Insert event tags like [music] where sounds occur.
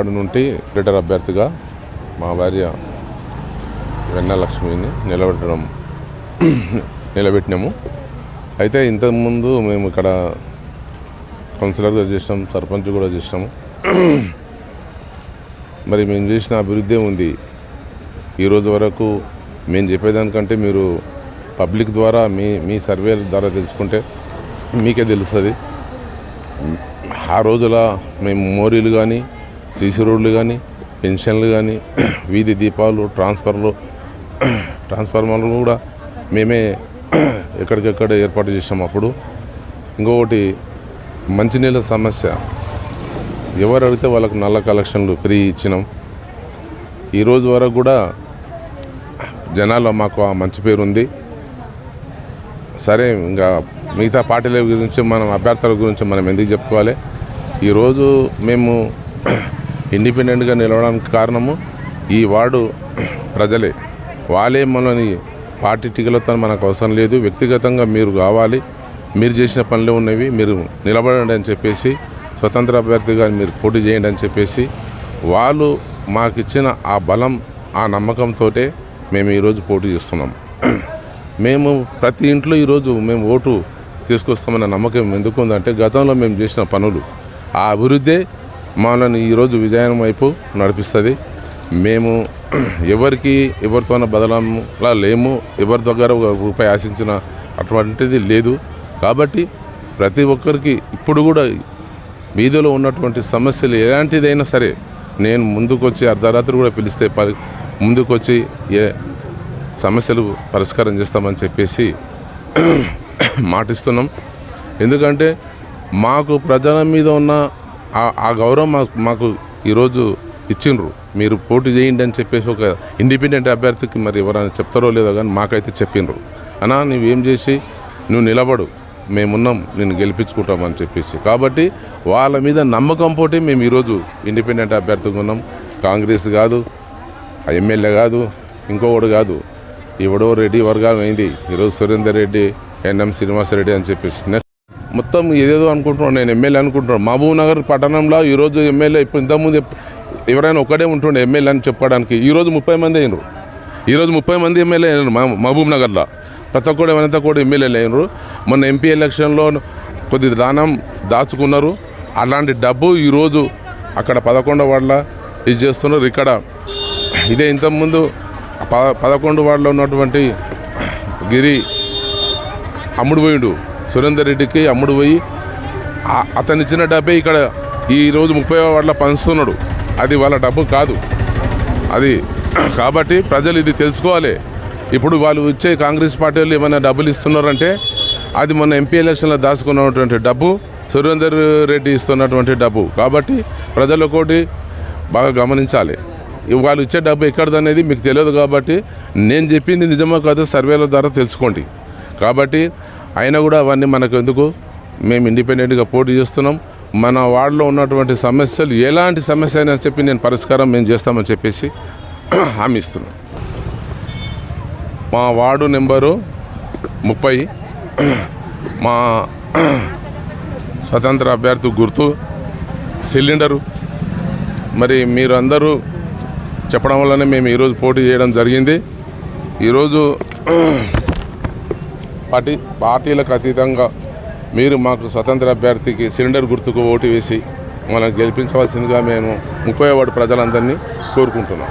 Ward నుండి litre అభ్యర్థిగా మా భార్య వెన్న లక్ష్మిని నిలబెట్టడం నిలబెట్టినాము. అయితే ఇంతకుముందు మేము ఇక్కడ కౌన్సిలర్గా చేసినాం సర్పంచ్ కూడా చేసినాము. మరి మేము చేసిన అభివృద్ధి ఉంది ఈరోజు వరకు మేము చెప్పేదానికంటే మీరు పబ్లిక్ ద్వారా మీ మీ సర్వేల ద్వారా తెలుసుకుంటే మీకే తెలుస్తుంది. ఆ రోజుల మేము మోరీలు కానీ సీసీ రోడ్లు కానీ పెన్షన్లు కానీ వీధి దీపాలు ట్రాన్స్ఫర్లు ట్రాన్స్ఫార్మర్లు కూడా మేమే ఎక్కడికెక్కడ ఏర్పాటు చేసాం అప్పుడు. ఇంకొకటి మంచినీళ్ళ సమస్య. ఎవరు అడిగితే వాళ్ళకు నల్ల కలెక్షన్లు ఫ్రీ ఇచ్చినాం. ఈరోజు వరకు కూడా జనాల్లో మాకు ఆ మంచి పేరు ఉంది. సరే ఇంకా మిగతా పార్టీల గురించి మనం అభ్యర్థుల గురించి మనం ఎందుకు చెప్పుకోవాలి? ఈరోజు మేము ఇండిపెండెంట్గా నిలవడానికి కారణము ఈ వార్డు ప్రజలే. వాళ్ళే మనని పార్టీ టికెట్లతో మనకు అవసరం లేదు. వ్యక్తిగతంగా మీరు కావాలి. మీరు చేసిన పనులు ఉన్నవి మీరు నిలబడండి అని చెప్పేసి స్వతంత్ర అభ్యర్థిగా మీరు పోటీ చేయండి అని చెప్పేసి వాళ్ళు మాకు ఇచ్చిన ఆ బలం ఆ నమ్మకంతో మేము ఈరోజు పోటీ చేస్తున్నాం. మేము ప్రతి ఇంట్లో ఈరోజు మేము ఓటు తీసుకొస్తామన్న నమ్మకం ఎందుకు ఉందంటే గతంలో మేము చేసిన పనులు ఆ అభివృద్ధే మనల్ని ఈరోజు విజయం వైపు నడిపిస్తుంది. మేము [clears throat] ఎవరికి ఎవరితోన బదలంలా లేము. ఎవరి దగ్గర ఒక రూపాయి ఆశించిన అటువంటిది లేదు. కాబట్టి ప్రతి ఒక్కరికి ఇప్పుడు కూడా వీధిలో ఉన్నటువంటి సమస్యలు ఎలాంటిదైనా సరే నేను ముందుకొచ్చి అర్ధరాత్రి కూడా పిలిస్తే పరి ముందుకొచ్చి ఏ సమస్యలు పరిష్కారం చేస్తామని చెప్పేసి [clears throat] మాటిస్తున్నాం. ఎందుకంటే మాకు ప్రజల మీద ఉన్న ఆ- గౌరవం మాకు మాకు ఈరోజు ఇచ్చిండ్రు. మీరు పోటీ చేయండి అని చెప్పేసి ఒక ఇండిపెండెంట్ అభ్యర్థికి మరి ఎవరైనా చెప్తారో లేదో కానీ మాకైతే చెప్పిండ్రు అన్నా నువ్వేం చేసి నువ్వు నిలబడు. మేమున్నాం నేను గెలిపించుకుంటామని చెప్పేసి. కాబట్టి వాళ్ళ మీద నమ్మకం పోటీ మేము ఈరోజు ఇండిపెండెంట్ అభ్యర్థిగా ఉన్నాం. కాంగ్రెస్ కాదు ఎమ్మెల్యే కాదు ఇంకొకడు కాదు. ఎవడో రెడ్డి వర్గాలు అయింది ఈరోజు సురేందర్ రెడ్డి ఎన్ఎం శ్రీనివాసరెడ్డి అని చెప్పేసి. మొత్తం ఏదేదో అనుకుంటున్నాను నేను ఎమ్మెల్యే అనుకుంటున్నాను మహబూబ్ నగర్ పట్టణంలో ఈరోజు ఎమ్మెల్యే ఇప్పుడు ఇంతకుముందు ఎవరైనా ఒకడే ఉంటుండే ఎమ్మెల్యే అని చెప్పడానికి. ఈరోజు ముప్పై మంది అయినరు. ఈరోజు ముప్పై మంది ఎమ్మెల్యే అయినారు మహబూబ్ నగర్లో ప్రతి ఒక్కడు ఎవరంతా కూడా ఎమ్మెల్యేలు అయినరు. మొన్న ఎంపీ ఎలక్షన్లో కొద్ది దానం దాచుకున్నారు. అలాంటి డబ్బు ఈరోజు అక్కడ పదకొండు వార్డుల ఇది చేస్తున్నారు. ఇక్కడ ఇదే ఇంతకుముందు ప పదకొండు వార్డులో ఉన్నటువంటి గిరి అమ్ముడు పోయిండు. సురేందర్ రెడ్డికి అమ్ముడు పోయి అతను ఇచ్చిన డబ్బే ఇక్కడ ఈరోజు ముప్పై వాళ్ళ పంచుతున్నాడు. అది వాళ్ళ డబ్బు కాదు. అది [clears throat] కాబట్టి ప్రజలు ఇది తెలుసుకోవాలి. ఇప్పుడు వాళ్ళు ఇచ్చే కాంగ్రెస్ పార్టీ వాళ్ళు ఏమైనా డబ్బులు ఇస్తున్నారంటే అది మొన్న ఎంపీ ఎలక్షన్లో దాచుకున్నటువంటి డబ్బు సురేందర్ రెడ్డి ఇస్తున్నటువంటి డబ్బు. కాబట్టి ప్రజలు ఒకటి బాగా గమనించాలి. వాళ్ళు ఇచ్చే డబ్బు ఎక్కడిదనేది మీకు తెలియదు కాబట్టి నేను చెప్పింది నిజమో కాదో సర్వేల ద్వారా తెలుసుకోండి. కాబట్టి అయినా కూడా అవన్నీ మనకు ఎందుకు? మేము ఇండిపెండెంట్గా పోటీ చేస్తున్నాం. మన వార్డులో ఉన్నటువంటి సమస్యలు ఎలాంటి సమస్య అయినా చెప్పి నేను పరిష్కారం మేము చేస్తామని చెప్పేసి [clears throat] హామీ ఇస్తున్నాం. మా వార్డు నెంబరు ముప్పై. [clears throat] మా [clears throat] స్వతంత్ర అభ్యర్థి గుర్తు సిలిండరు. మరి మీరు అందరూ చెప్పడం వల్లనే మేము ఈరోజు పోటీ చేయడం జరిగింది. ఈరోజు పార్టీ పార్టీలకు అతీతంగా మీరు మాకు స్వతంత్ర అభ్యర్థికి సిలిండర్ గుర్తుకు ఓటు వేసి మనం గెలిపించవలసిందిగా మేము ముప్పై వార్డు ప్రజలందరినీ కోరుకుంటున్నాం.